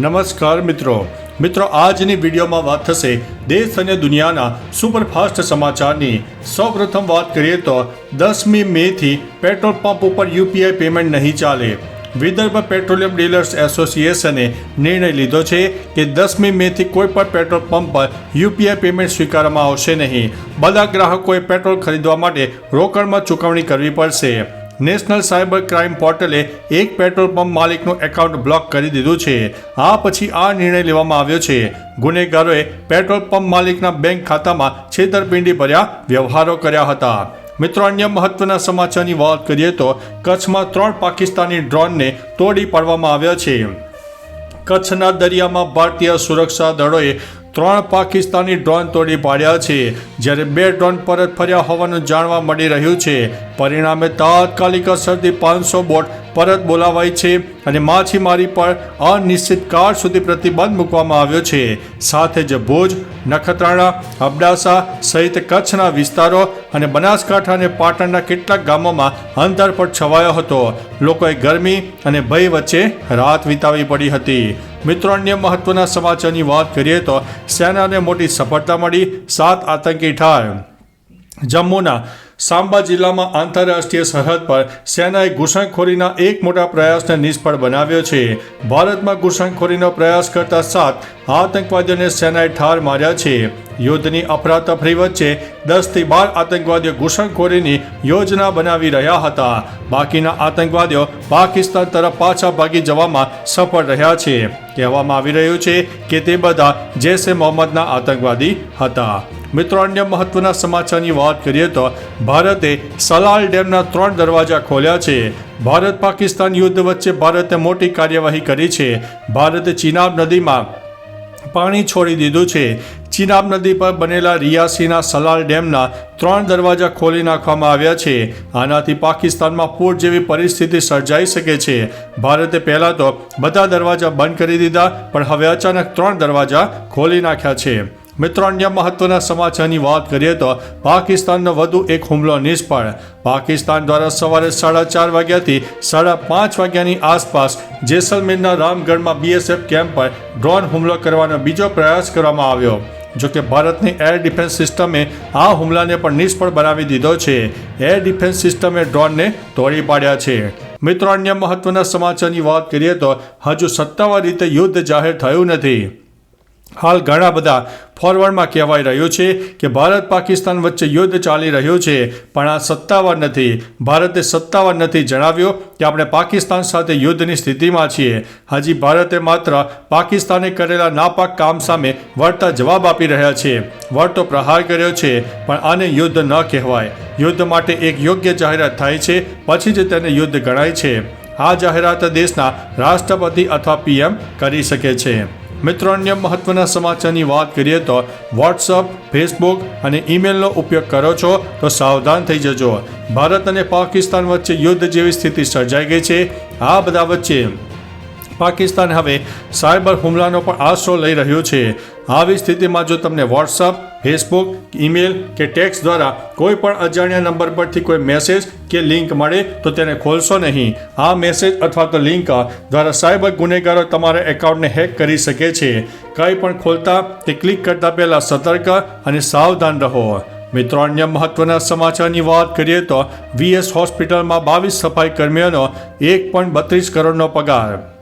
નમસ્કાર મિત્રો. મિત્રો, આજની વિડીયોમાં વાત થશે દેશ અને દુનિયાના સુપરફાસ્ટ સમાચારની. સૌપ્રથમ વાત કરીએ તો દસમી મેથી પેટ્રોલ પંપ ઉપર યુપીઆઈ પેમેન્ટ નહીં ચાલે. વિદર્ભ પેટ્રોલિયમ ડીલર્સ એસોસિએશને નિર્ણય લીધો છે કે દસમી મેથી કોઈ પણ પેટ્રોલ પંપ પર યુપીઆઈ પેમેન્ટ સ્વીકારવામાં આવશે નહીં. બધા ગ્રાહકોએ પેટ્રોલ ખરીદવા માટે રોકડમાં ચૂકવણી કરવી પડશે. નેશનલ સાયબર ક્રાઇમ પોર્ટલે એક પેટ્રોલ પંપ માલિકનું એકાઉન્ટ બ્લોક કરી દીધું છે. આ પછી આ નિર્ણય લેવામાં આવ્યો છે. ગુનેગારોએ પેટ્રોલ પંપ માલિકના બેંક ખાતામાં છેતરપિંડી ભર્યા વ્યવહારો કર્યા હતા. મિત્રો, અન્ય મહત્વના સમાચારની વાત કરીએ તો કચ્છમાં ત્રણ પાકિસ્તાની ડ્રોનને તોડી પાડવામાં આવ્યા છે. કચ્છના દરિયામાં ભારતીય સુરક્ષા દળોએ ત્રણ પાકિસ્તાની ડ્રોન તોડી પાડ્યા છે, જ્યારે બે ડ્રોન પરત ફર્યા હોવાનું જાણવા મળી રહ્યું છે. પરિણામે તાત્કાલિક અસરથી પાંચસો બોટ પરત બોલાવાઈ છે અને માછીમારી પર અનિશ્ચિત કાળ સુધી પ્રતિબંધ મૂકવામાં આવ્યો છે. સાથે જ ભુજ, નખત્રાણા, અબડાસા સહિત કચ્છના વિસ્તારો અને બનાસકાંઠા અને પાટણના કેટલાક ગામોમાં અંતર પર છવાયો હતો. લોકોએ ગરમી અને ભય વચ્ચે રાત વિતાવી પડી હતી. મિત્રો, અન્ય મહત્વના સમાચારની વાત કરીએ તો સેનાને મોટી સફળતા મળી, સાત આતંકી ઠાર. જમ્મુના સાંબા જિલ્લામાં આંતરરાષ્ટ્રીય સરહદ પર સેનાએ ઘૂસણખોરીના એક મોટા પ્રયાસને નિષ્ફળ બનાવ્યો છે. ભારતમાં ઘૂસણખોરીનો પ્રયાસ કરતા સાત આતંકવાદીઓને સેનાએ ઠાર માર્યા છે. યુદ્ધની અફરાતફરી વચ્ચે દસથી બાર આતંકવાદીઓ ઘૂસણખોરીની યોજના બનાવી રહ્યા હતા. બાકીના આતંકવાદીઓ પાકિસ્તાન તરફ પાછા ભાગી જવામાં સફળ રહ્યા છે. કહેવામાં આવી રહ્યું છે કે તે બધા જૈશ એ મોહમ્મદના આતંકવાદી હતા. મિત્રો, અન્ય મહત્વના સમાચારની વાત કરીએ તો ભારતે સલાલ ડેમના ત્રણ દરવાજા ખોલ્યા છે. ભારત પાકિસ્તાન યુદ્ધ વચ્ચે ભારતે મોટી કાર્યવાહી કરી છે. ભારતે ચિનાબ નદીમાં પાણી છોડી દીધું છે. ચિનાબ નદી પર બનેલા રિયાસીના સલાલ ડેમના ત્રણ દરવાજા ખોલી નાખવામાં આવ્યા છે. આનાથી પાકિસ્તાનમાં પૂર જેવી પરિસ્થિતિ સર્જાઈ શકે છે. ભારતે પહેલાં તો બધા દરવાજા બંધ કરી દીધા, પણ હવે અચાનક ત્રણ દરવાજા ખોલી નાખ્યા છે. મિત્રો, અન્ય મહત્વના સમાચારની વાત કરીએ તો પાકિસ્તાનનો વધુ એક હુમલો નિષ્ફળ. પાકિસ્તાન દ્વારા સવારે સાડા ચાર વાગ્યાથી સાડા પાંચ વાગ્યાની આસપાસ જેસલમેરના રામગઢમાં બીએસએફ કેમ્પ પર ડ્રોન હુમલો કરવાનો બીજો પ્રયાસ કરવામાં આવ્યો. જોકે ભારતની એર ડિફેન્સ સિસ્ટમે આ હુમલાને પણ નિષ્ફળ બનાવી દીધો છે. એર ડિફેન્સ સિસ્ટમે ડ્રોનને તોડી પાડ્યા છે. મિત્રો, અન્ય મહત્વના સમાચારની વાત કરીએ તો હજુ સત્તાવાર રીતે યુદ્ધ જાહેર થયું નથી. હાલ ઘણા બધા ફોરવર્ડમાં કહેવાઈ રહ્યું છે કે ભારત પાકિસ્તાન વચ્ચે યુદ્ધ ચાલી રહ્યું છે, પણ આ સત્તાવાર નથી. ભારતે સત્તાવાર નથી જણાવ્યું કે આપણે પાકિસ્તાન સાથે યુદ્ધની સ્થિતિમાં છીએ. હજી ભારતે માત્ર પાકિસ્તાને કરેલા નાપાક કામ સામે વળતા જવાબ આપી રહ્યા છે. વળતો પ્રહાર કર્યો છે, પણ આને યુદ્ધ ન કહેવાય. યુદ્ધ માટે એક યોગ્ય જાહેરાત થાય છે, પછી જ તેને યુદ્ધ ગણાય છે. આ જાહેરાત દેશના રાષ્ટ્રપતિ અથવા પીએમ કરી શકે છે. મિત્રો, અન્ય મહત્વના સમાચારની વાત કરીએ તો વોટ્સઅપ ફેસબુક અને ઈમેલનો ઉપયોગ કરો છો તો સાવધાન થઈ જજો. ભારત અને પાકિસ્તાન વચ્ચે યુદ્ધ જેવી સ્થિતિ સર્જાઈ ગઈ છે. આ બધા વચ્ચે પાકિસ્તાન હવે સાયબર હુમલાનો પણ આશરો લઈ રહ્યું છે. આવી સ્થિતિમાં જો તમને વોટ્સઅપ ફેસબુક ઈમેલ કે ટેક્સ દ્વારા કોઈ પણ અજાણ્યા નંબર પરથી કોઈ મેસેજ કે લિંક મળે તો તેને ખોલશો નહીં. આ મેસેજ અથવા તો લિંક દ્વારા સાયબર ગુનેગારો તમારા એકાઉન્ટને હેક કરી શકે છે. કંઈ પણ ખોલતા તે ક્લિક કરતા પહેલાં સતર્ક અને સાવધાન રહો. મિત્રો, અન્ય મહત્વના સમાચારની વાત કરીએ તો વીએસ હોસ્પિટલમાં બાવીસ સફાઈ કર્મીઓનો એક પોઈન્ટ બત્રીસ કરોડનો પગાર.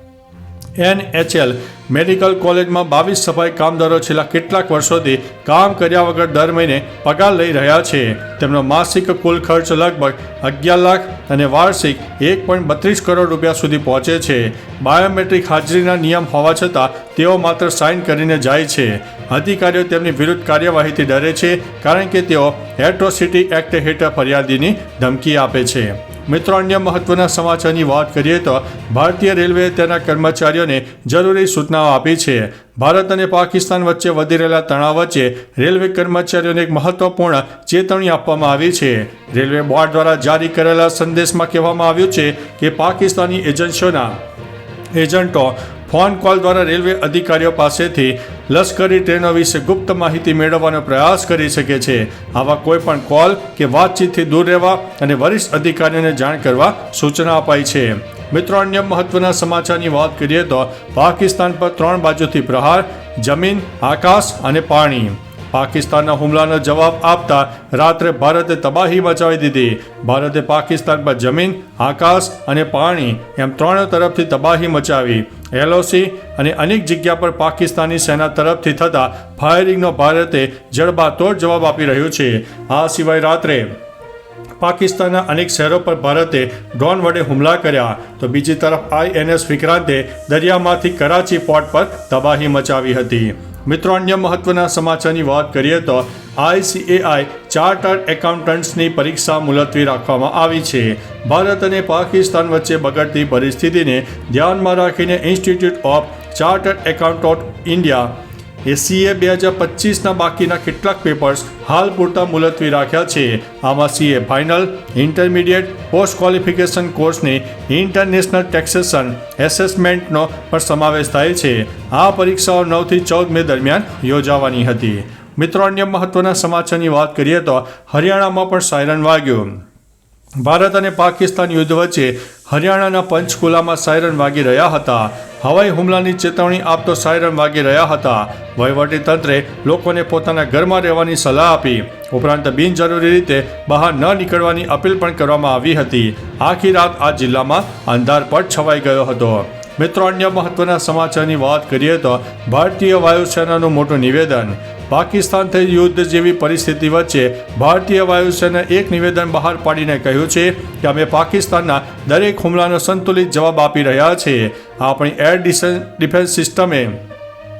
એનએચએલ મેડિકલ કોલેજમાં બાવીસ સફાઈ કામદારો છેલ્લા કેટલાક વર્ષોથી કામ કર્યા વગર દર મહિને પગાર લઈ રહ્યા છે. તેમનો માસિક કુલ ખર્ચ લગભગ અગિયાર લાખ અને વાર્ષિક એક પોઈન્ટ બત્રીસ કરોડ રૂપિયા સુધી પહોંચે છે. બાયોમેટ્રિક હાજરીના નિયમ હોવા છતાં તેઓ માત્ર સાઇન કરીને જાય છે. અધિકારીઓ તેમની વિરુદ્ધ કાર્યવાહીથી ડરે છે, કારણ કે તેઓ એટ્રોસિટી એક્ટ હેઠળ ફરિયાદીની ધમકી આપે છે. મિત્રો, અન્ય મહત્વના સમાચારની વાત કરીએ તો ભારતીય રેલવેએ તેના કર્મચારીઓને જરૂરી સૂચનાઓ આપી છે. ભારત અને પાકિસ્તાન વચ્ચે વધી રહેલા તણાવ વચ્ચે રેલવે કર્મચારીઓને એક મહત્વપૂર્ણ ચેતવણી આપવામાં આવી છે. રેલવે બોર્ડ દ્વારા જારી કરેલા સંદેશમાં કહેવામાં આવ્યું છે કે પાકિસ્તાની એજન્સીઓના એજન્ટો ફોન કોલ દ્વારા રેલવે અધિકારીઓ પાસેથી લશ્કરી ટ્રેનો વિશે ગુપ્ત માહિતી મેળવવાનો પ્રયાસ કરી શકે છે. આવા કોઈ પણ કોલ કે વાતચીતથી દૂર રહેવા અને વરિષ્ઠ અધિકારીઓને જાણ કરવા સૂચના અપાઈ છે. મિત્રો, અન્ય મહત્વના સમાચારની વાત કરીએ તો પાકિસ્તાન પર ત્રણ બાજુથી પ્રહાર, જમીન, આકાશ અને પાણી. પાકિસ્તાનના હુમલાનો જવાબ આપતા રાત્રે ભારતે તબાહી મચાવી દીધી. ભારતે પાકિસ્તાન પર જમીન, આકાશ અને પાણી એમ ત્રણ તરફથી તબાહી મચાવી. એલઓસી અને અનેક જગ્યા પર પાકિસ્તાની સેના તરફથી થતા ફાયરિંગનો ભારતે જડબાતોડ જવાબ આપી રહ્યું છે. આ સિવાય રાત્રે પાકિસ્તાનના અનેક શહેરો પર ભારતે ડ્રોન વડે હુમલા કર્યા. તો બીજી તરફ આઈએનએસ વિક્રાંતે દરિયામાંથી કરાચી પોર્ટ પર તબાહી મચાવી હતી. મિત્રો, અન્ય મહત્વના સમાચારની વાત કરીએ તો આઈસીએઆઈ ચાર્ટર્ડ એકાઉન્ટન્ટ્સની પરીક્ષા મુલતવી રાખવામાં આવી છે. ભારત અને પાકિસ્તાન વચ્ચે બગડતી પરિસ્થિતિને ધ્યાનમાં રાખીને institute of chartered accountant India એસીએ બે હજાર પચીસના બાકીના કેટલાક પેપર્સ હાલ પૂરતા મુલતવી રાખ્યા છે. આમાં CA final, intermediate, post qualification કોર્સની ઇન્ટરનેશનલ ટેક્સેશન એસેસમેન્ટનો પણ સમાવેશ થાય છે. આ પરીક્ષાઓ નવથી ચૌદ મે દરમિયાન યોજાવાની હતી. મિત્રો, અન્ય મહત્વના સમાચારની વાત કરીએ તો હરિયાણામાં પણ સાયરન વાગ્યું. ભારત અને પાકિસ્તાન યુદ્ધ વચ્ચે હરિયાણાના પંચકુલામાં સાયરન વાગી રહ્યા હતા. હવાઈ હુમલાની ચેતવણી આપતો સાયરન વાગી રહ્યા હતા. વહીવટી તંત્રે લોકોને પોતાના ઘરમાં રહેવાની સલાહ આપી. ઉપરાંત બિનજરૂરી રીતે બહાર ન નીકળવાની અપીલ પણ કરવામાં આવી હતી. આખી રાત આ જિલ્લામાં અંધારપટ છવાઈ ગયો હતો. મિત્રો, અન્ય મહત્વના સમાચારની વાત કરીએ તો ભારતીય વાયુસેનાનું મોટું નિવેદન પાકિસ્તાન થઈ યુદ્ધ જેવી પરિસ્થિતિ વચ્ચે ભારતીય વાયુસેના એક નિવેદન બહાર પાડીને કહ્યું છે કે અમે પાકિસ્તાનના દરેક હુમલાનો સંતુલિત જવાબ આપી રહ્યા છીએ આપણી એર ડિફેન્સ સિસ્ટમે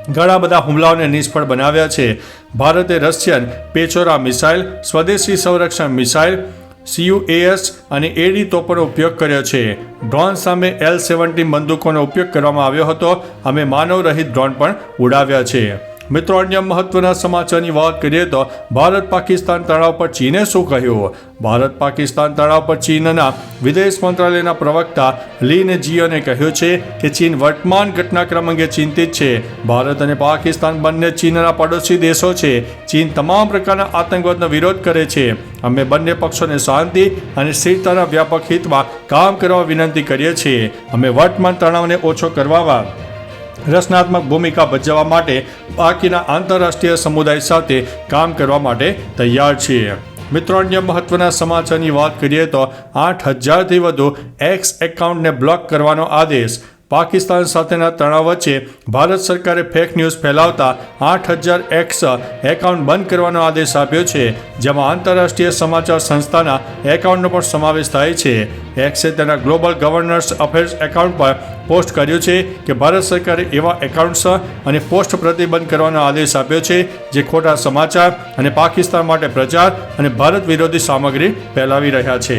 ઘણા બધા હુમલાઓને નિષ્ફળ બનાવ્યા છે. ભારતે રશિયન પેચોરા મિસાઇલ, સ્વદેશી સંરક્ષણ મિસાઇલ, સીયુએએસ અને એડી તોપનો ઉપયોગ કર્યો છે. ડ્રોન સામે એલ સેવન્ટીન બંદૂકોનો ઉપયોગ કરવામાં આવ્યો હતો. અમે માનવ રહિત ડ્રોન પણ ઉડાવ્યા છે. મિત્રો, અન્ય મહત્વના સમાચારની વાત કરીએ તો ભારત પાકિસ્તાન તણાવ પર ચીને શું કહ્યું? ભારત પાકિસ્તાન તણાવ પર ચીનના વિદેશ મંત્રાલયના પ્રવક્તા લીન જીઓને કહ્યું છે કે ચીન વર્તમાન ઘટનાક્રમ અંગે ચિંતિત છે. ભારત અને પાકિસ્તાન બંને ચીનના પડોશી દેશો છે. ચીન તમામ પ્રકારના આતંકવાદનો વિરોધ કરે છે. અમે બંને પક્ષોને શાંતિ અને સ્થિરતાના વ્યાપક હિતમાં કામ કરવા વિનંતી કરીએ છીએ. અમે વર્તમાન તણાવને ઓછો કરવામાં રચનાત્મક ભૂમિકા ભજવવા માટે બાકીના આંતરરાષ્ટ્રીય સમુદાય સાથે કામ કરવા માટે તૈયાર છીએ. મિત્રો, અન્ય મહત્વના સમાચારની વાત કરીએ તો આઠ હજારથી વધુ એક્સ એકાઉન્ટને બ્લોક કરવાનો આદેશ પાકિસ્તાન સાથેના તણાવ વચ્ચે ભારત સરકારે ફેક ન્યૂઝ ફેલાવતા આઠ હજાર એક્સ એકાઉન્ટ બંધ કરવાનો આદેશ આપ્યો છે, જેમાં આંતરરાષ્ટ્રીય સમાચાર સંસ્થાના એકાઉન્ટનો પણ સમાવેશ થાય છે. એક્સે તેના ગ્લોબલ ગવર્નર્સ અફેર્સ એકાઉન્ટ પર પોસ્ટ કર્યું છે કે ભારત સરકારે એવા એકાઉન્ટ્સ અને પોસ્ટ પ્રતિબંધ કરવાનો આદેશ આપ્યો છે, જે ખોટા સમાચાર અને પાકિસ્તાન માટે પ્રચાર અને ભારત વિરોધી સામગ્રી ફેલાવી રહ્યા છે.